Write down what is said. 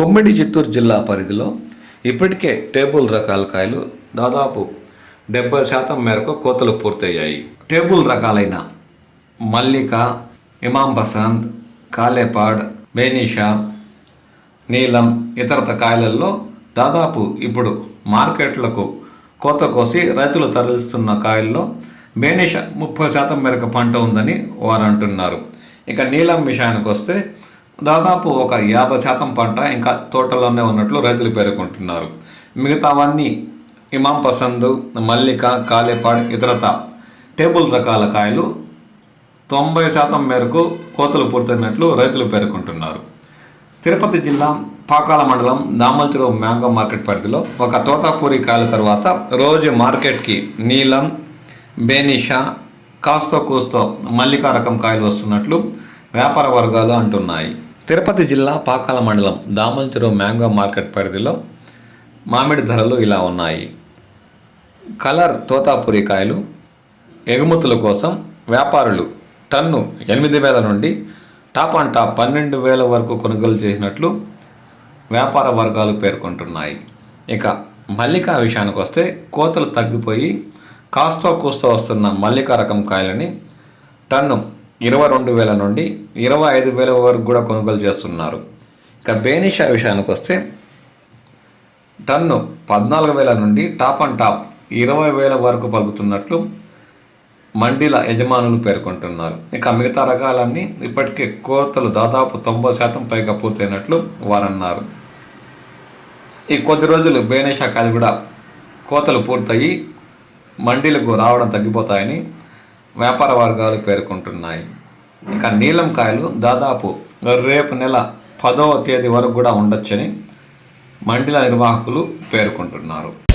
ఉమ్మడి చిత్తూరు జిల్లా పరిధిలో ఇప్పటికే టేబుల్ రకాల కాయలు దాదాపు డెబ్బై శాతం మేరకు కోతలు పూర్తయ్యాయి. టేబుల్ రకాలైన మల్లిక ఇమాం బసంత్ కాలేపాడ్ బేనిషా నీలం ఇతరత కాయలల్లో దాదాపు ఇప్పుడు మార్కెట్లకు కోత కోసి రైతులు తరలిస్తున్న కాయల్లో బేనిషా ముప్పై శాతం మేరకు పంట ఉందని వారు అంటున్నారు ఇక నీలం విషయానికి వస్తే దాదాపు ఒక యాభై శాతం పంట ఇంకా తోటలోనే ఉన్నట్లు రైతులు పేర్కొంటున్నారు. మిగతావన్నీ ఇమాం పసందు మల్లిక కాలేపాడ్ ఇతరత టేబుల్ రకాల కాయలు తొంభై శాతం మేరకు కోతలు పూర్తయినట్లు రైతులు పేర్కొంటున్నారు. తిరుపతి జిల్లా పాకాల మండలం దామల్చెరువు మ్యాంగో మార్కెట్ పరిధిలో ఒక తోతాపూరి కాయల తర్వాత రోజు మార్కెట్కి నీలం బేనిషా కాస్తో కూస్తో మల్లికా రకం కాయలు వస్తున్నట్లు వ్యాపార వర్గాలు అంటున్నాయి. తిరుపతి జిల్లా పాకాల మండలం దామల్చెరువు మ్యాంగో మార్కెట్ పరిధిలో మామిడి ధరలు ఇలా ఉన్నాయి. కలర్ తోతాపురి కాయలు ఎగుమతుల కోసం వ్యాపారులు టన్ను ఎనిమిది వేల నుండి టాప్ అండ్ టాప్ పన్నెండు వేల వరకు కొనుగోలు చేసినట్లు వ్యాపార వర్గాలు పేర్కొంటున్నాయి. ఇక మల్లికా విషయానికి వస్తే కోతలు తగ్గిపోయి కాస్తో కూస్తో వస్తున్న మల్లికా రకం కాయలని టన్ను ఇరవై రెండు వేల నుండి ఇరవై ఐదు వేల వరకు కూడా కొనుగోలు చేస్తున్నారు. ఇక బేనిషా విషయానికి వస్తే టన్ను పద్నాలుగు వేల నుండి టాప్ అండ్ టాప్ ఇరవై వేల వరకు పలుకుతున్నట్లు మండీల యజమానులు పేర్కొంటున్నారు. ఇక మిగతా రకాలన్నీ ఇప్పటికే కోతలు దాదాపు తొంభై శాతం పైగా పూర్తయినట్లు వారన్నారు. ఈ కొద్ది రోజులు బేనేషాకాయలు కూడా కోతలు పూర్తయి మండీలకు రావడం తగ్గిపోతాయని వ్యాపార వర్గాలు పేర్కొంటున్నాయి. ఇక నీలం కాయలు దాదాపు రేపు నెల పదవ తేదీ వరకు కూడా ఉండొచ్చని మండల నిర్వాహకులు పేర్కొంటున్నారు.